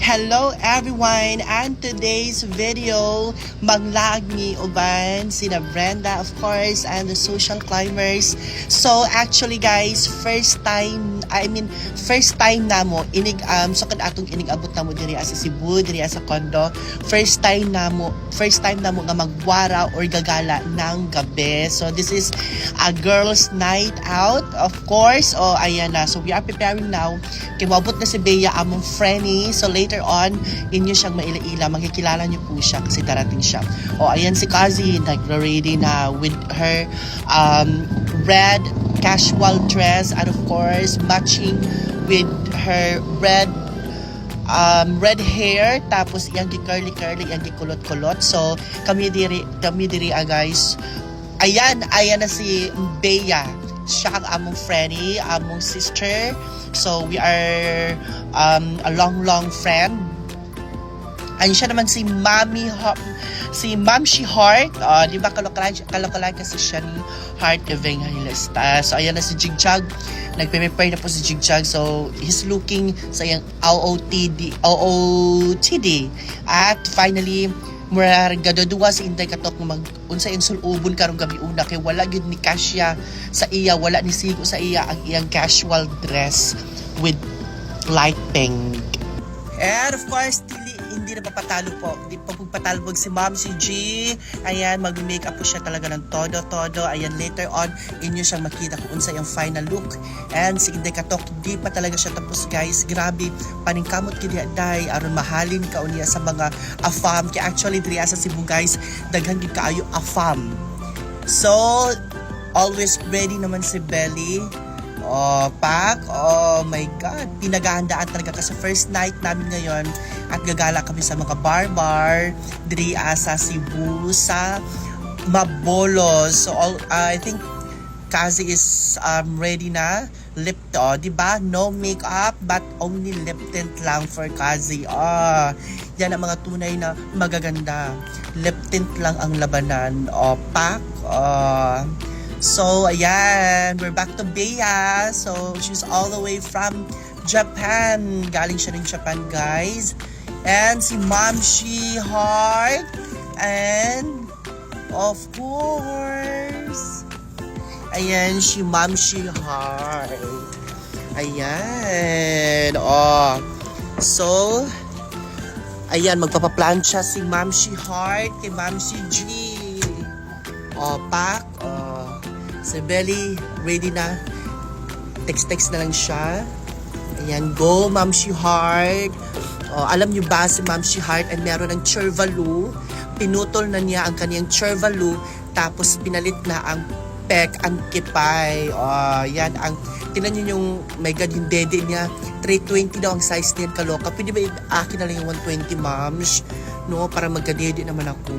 Hello everyone! And today's video, maglag ni Uban, sina Brenda of course, and the social climbers. So actually guys, first time, I mean, first time na mo, inig, um, so kad atong inig-abot na mo diri sa Cebu, diri sa condo, first time na mo, first time na mo nga magwara or gagala ng gabi. So this is a girls night out, of course. O ayan na, so we are preparing now. Kay na si Bea among friendly. So later on, inyo siyang maila-ila. Makikilala niyo po siya kasi darating siya. O ayan si Kazi, nag-ready na with her um, red casual dress and of course matching with her red um, red hair tapos iyang gi curly curly iyang gi kulot kulot so kami diri kami diri ah, guys ayan ayan na si Bea siya ang among friendly among sister so we are um, a long long friend Ayun siya naman si Mami Ho- si Ma'am She Heart. Uh, di ba kalokalan, kalokalan kasi siya ni Heart Evangelista. So ayan na si Jigjag. Nagpe-prepare na po si Jigjag. So he's looking sa iyang OOTD. OOTD. At finally, mura gaduduwa si Inday Katok nga mag unsa insul ubon karong gabi una. Kay wala gyud ni Kasya sa iya wala ni Sigo sa iya ang iyang casual dress with light pink And of course, hindi na papatalo po. Hindi pa po patalbog si Ma'am si G. Ayan, mag-makeup po siya talaga ng todo-todo. Ayan, later on, inyo siyang makita kung unsa yung final look. And si Inday Katok, di pa talaga siya tapos guys. Grabe, paningkamot kini day aron mahalin ka unya sa mga afam. Kaya actually, diri sa Cebu guys, daghan gid kaayo afam. So, always ready naman si Belly. Oh, pak. Oh my God. Pinaghahandaan talaga kasi first night namin ngayon at gagala kami sa mga bar-bar diri ah, sa Cebu sa Mabolos. So all, ah, I think Kazi is um, ready na. Lip oh, di ba? No makeup but only lip tint lang for Kazi. Ah, yan ang mga tunay na magaganda. Lip tint lang ang labanan. Oh, pak. Oh. So, ayan, we're back to Bea. So, she's all the way from Japan. Galing siya ng Japan, guys. And si Mom She Heart. And, of course, ayan, si Mom She Heart. Ayan. Oh. So, ayan, magpapaplansya si Ma'am She Heart kay Ma'am She G. O, pak. O, si Belly, ready na. Text-text na lang siya. Ayan, go, Ma'am She Heart. O, alam niyo ba si Ma'am She Heart ay meron ng Chervalu. Pinutol na niya ang kaniyang Chervalu tapos pinalit na ang pek, ang kipay. O, yan, ang, tinan niyo yung, my God, yung dede niya. 320 daw ang size niyan, kaloka. Pwede ba akin na lang yung 120, moms? No, para magkadede naman ako.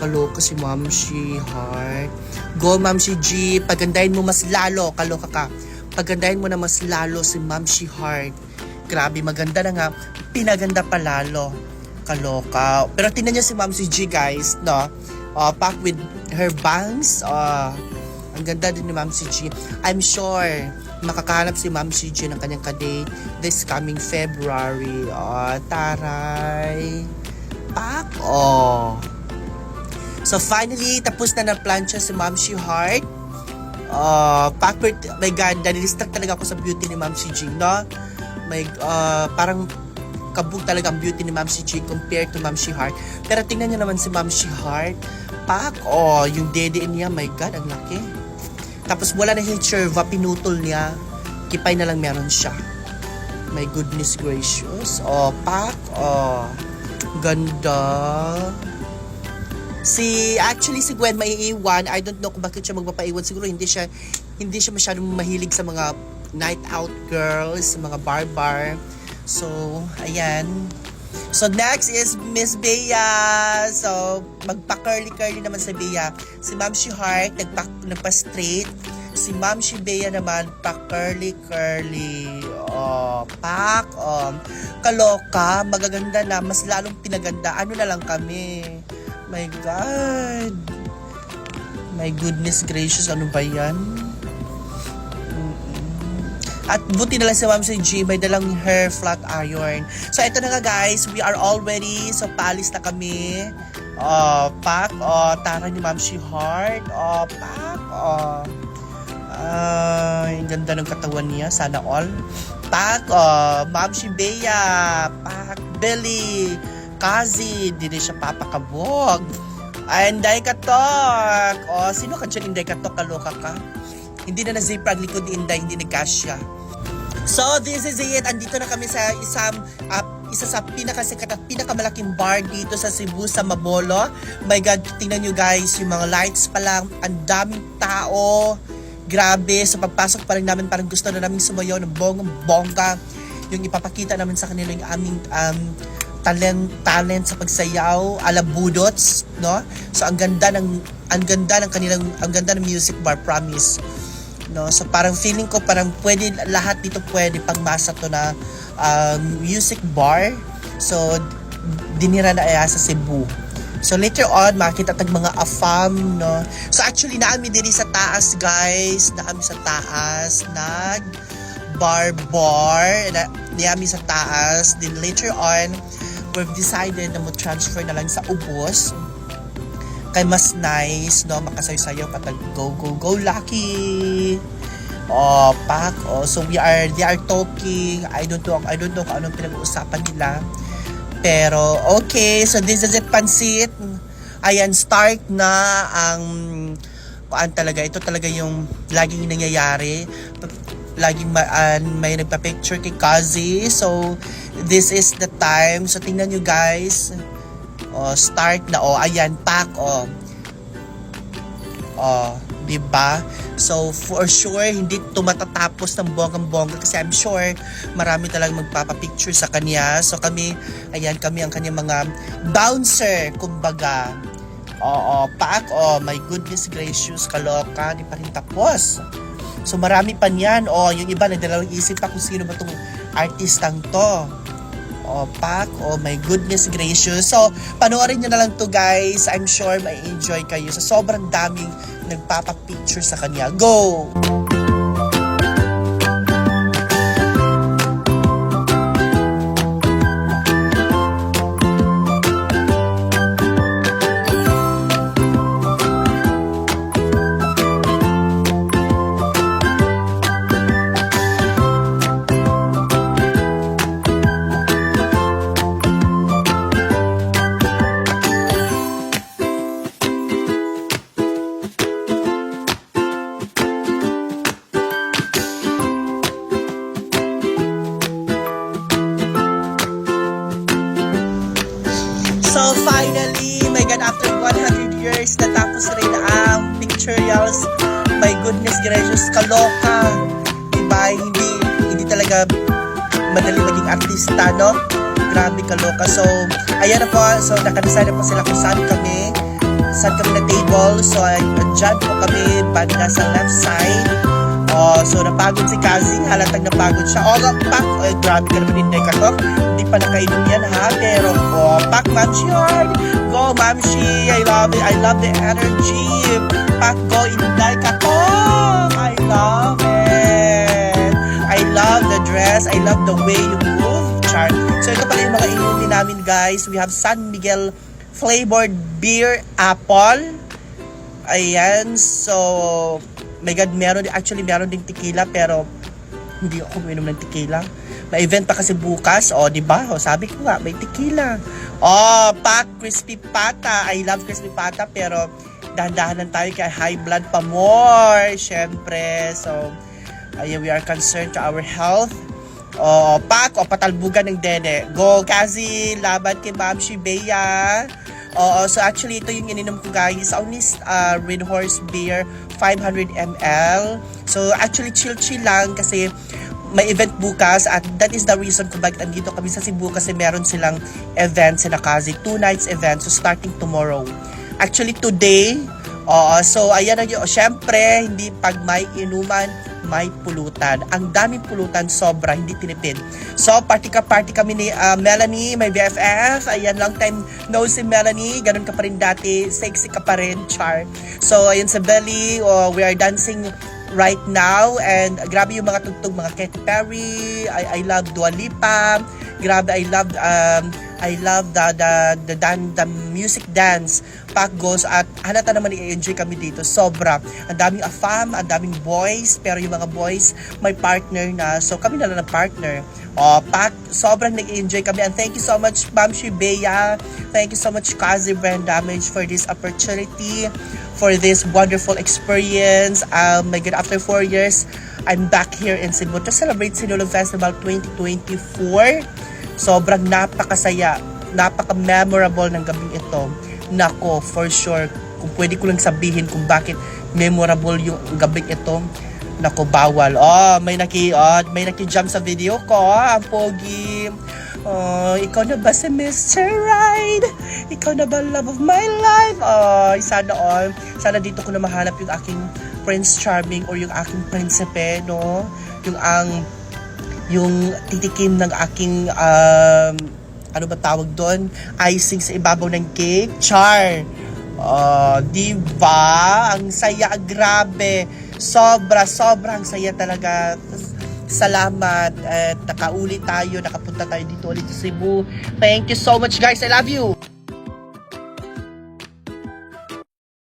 Kaloka si Ma'am She Heart. Go, Ma'am She G. Pagandahin mo mas lalo. Kaloka ka. Pagandahin mo na mas lalo si Ma'am She Heart. Grabe, maganda na nga. Pinaganda pa lalo. Kaloka. Pero tingnan niyo si Ma'am She G, guys. No? Uh, pack with her bangs. Uh, ang ganda din ni Ma'am si G. I'm sure makakahanap si Ma'am si G ng kanyang kadate this coming February. Oh, taray. Pak, oh. So finally, tapos na ng plancha si Ma'am She Heart. Uh, backward, my God, nadidistract talaga ako sa beauty ni Ma'am si G, no? May, uh, parang kabog talaga ang beauty ni Ma'am si G compared to Ma'am She Heart. Pero tingnan niyo naman si Ma'am She Heart. Pak, oh, yung dede niya, my God, ang laki. Tapos wala na yung cherva, pinutol niya. Kipay na lang meron siya. My goodness gracious. Oh, pak, oh. Ganda. Si, actually, si Gwen maiiwan. I don't know kung bakit siya magpapaiwan. Siguro hindi siya, hindi siya masyadong mahilig sa mga night out girls, sa mga bar-bar. So, ayan. So, next is Miss Bea. So, magpa-curly-curly naman sa Bea. Si Ma'am She Heart, nagpa, nagpa-straight. Si Ma'am She Bea naman, pa-curly-curly. Oh, pak. Oh. Kaloka, magaganda na. Mas lalong pinaganda. Ano na lang kami. My God. My goodness gracious, ano ba yan? At buti na lang si Ma'am si G, may dalang hair flat iron. So, ito na nga guys, we are all ready. So, paalis na kami. Oh, pak. Oh, tara ni Ma'am si Heart. Oh, pak. Oh. Ay, ang ganda ng katawan niya. Sana all. Pak. Oh, Ma'am si Bea. Pak. Belly. Kazi. Di rin siya papakabog. Ay, Inday Katok. Oh, sino ka dyan, Inday Katok? Kaloka ka? Hindi na na-zipper ang likod ni Inday, hindi nagkasya. So, this is it. Andito na kami sa isang, ah, isa sa pinakasikat at pinakamalaking bar dito sa Cebu, sa Mabolo. My God, tingnan nyo guys, yung mga lights pa lang, ang daming tao. Grabe, sa pagpasok pa rin namin, parang gusto na namin sumayaw ng bonggang-bongga. Yung ipapakita namin sa kanila yung aming um, talent talent sa pagsayaw ala budots no so ang ganda ng ang ganda ng kanilang ang ganda ng music bar promise no so parang feeling ko parang pwede lahat dito pwede pangmasa to na um, music bar so dinira na aya sa Cebu So later on, makita tag mga afam, no? So actually, naami diri sa taas, guys. Naami sa taas. Nag bar bar. Na, naami sa taas. Then later on, we've decided na mo transfer na lang sa ubos. Kay mas nice no? Makasaysayaw patag go go go lucky. Oh pak. Oh so we are they are talking. I don't know I don't know kung anong pinag-uusapan nila. Pero okay. So this is it pansit. Ayan start na ang kuan talaga ito talaga yung laging nangyayari laging ma- ah, may nagpa-picture kay Kazi. So this is the time. So tingnan nyo guys. Oh, start na. Oh ayan pack oh. Oh di ba so for sure hindi to matatapos ng bonggang-bongga kasi I'm sure marami talagang magpapapicture sa kanya. So kami ayan kami ang kanyang mga bouncer kumbaga. Oo, paak, oh, my goodness gracious, kaloka, di pa rin tapos. So marami pa niyan. O, yung iba nagdalawang isip pa kung sino ba tong artistang to. O, pak. Oh my goodness gracious. So, panoorin nyo na lang to guys. I'm sure may enjoy kayo. So, sobrang daming nagpapapicture sa kanya. Go! So goodness gracious, kaloka. Diba? Hindi, hindi talaga madali maging artista, no? Grabe kaloka. So, ayan na po. So, nakadeside na po sila kung saan kami. Saan kami na table. So, dyan po kami, banda sa left side. Oh, so napagod si Kazi, halatag napagod siya. Oh, pak, oh, grabe ka naman hindi ka Hindi pa nakainom yan ha, pero oh, pak, Mamshi. Go, Mamshi, I love it. I love the energy. Pak, go, Inday ka I love it. I love the dress. I love the way you move. Char. So ito pala yung mga inumin namin guys. We have San Miguel flavored beer apple. Ayan, so my God, meron actually meron ding tequila pero hindi ako uminom ng tequila. May event pa kasi bukas, o oh, di ba? O, sabi ko nga, may tequila. Oh, pak, crispy pata. I love crispy pata pero dahan-dahan lang tayo kay high blood pa more, syempre. So, ayun, we are concerned to our health. Oh, pak, o patalbugan ng dede. Go, Kazi, laban kay Ma'am Shibea. Oo, so actually ito yung ininom ko guys. Only uh, Red Horse Beer 500 ml. So actually chill-chill lang kasi may event bukas at that is the reason kung bakit andito kami sa Cebu kasi meron silang event sa Nakazi. Two nights event. So starting tomorrow. Actually today, oo, so ayan na yun. Siyempre, hindi pag may inuman, may pulutan. Ang daming pulutan, sobra, hindi tinipid. So, party ka party kami ni uh, Melanie, may BFF. Ayan, long time no si Melanie. Ganun ka pa rin dati. Sexy ka pa rin, char. So, ayan sa belly, oh, we are dancing right now. And grabe yung mga tugtog, mga Katy Perry. I, I love Dua Lipa. Grabe, I love um, I love the the the, dan, the music dance. Pack goes at halata naman i-enjoy kami dito. Sobra. Ang daming afam ang daming boys. Pero yung mga boys may partner na. So kami na lang ng partner. Oh pack sobrang nag-enjoy kami. And thank you so much Ma'am Shibea. Thank you so much Kazi Brand Damage for this opportunity for this wonderful experience. Um my god after four years I'm back here in Cebu to celebrate Sinulog Festival 2024 sobrang napakasaya, napaka-memorable ng gabing ito. Nako, for sure, kung pwede ko lang sabihin kung bakit memorable yung gabing ito, nako, bawal. Oh, may naki, oh, may naki-jump sa video ko, ah, ang pogi. Oh, ikaw na ba si Mr. Ride? Ikaw na ba love of my life? Oh, sana all. Sana dito ko na mahanap yung aking Prince Charming or yung aking prinsipe, no? Yung ang yung titikim ng aking um, ano ba tawag doon? Icing sa ibabaw ng cake. Char. Oh, di ba? Ang saya, grabe. Sobra, sobrang saya talaga. Salamat at nakaulit tayo, nakapunta tayo dito ulit sa Cebu. Thank you so much guys. I love you.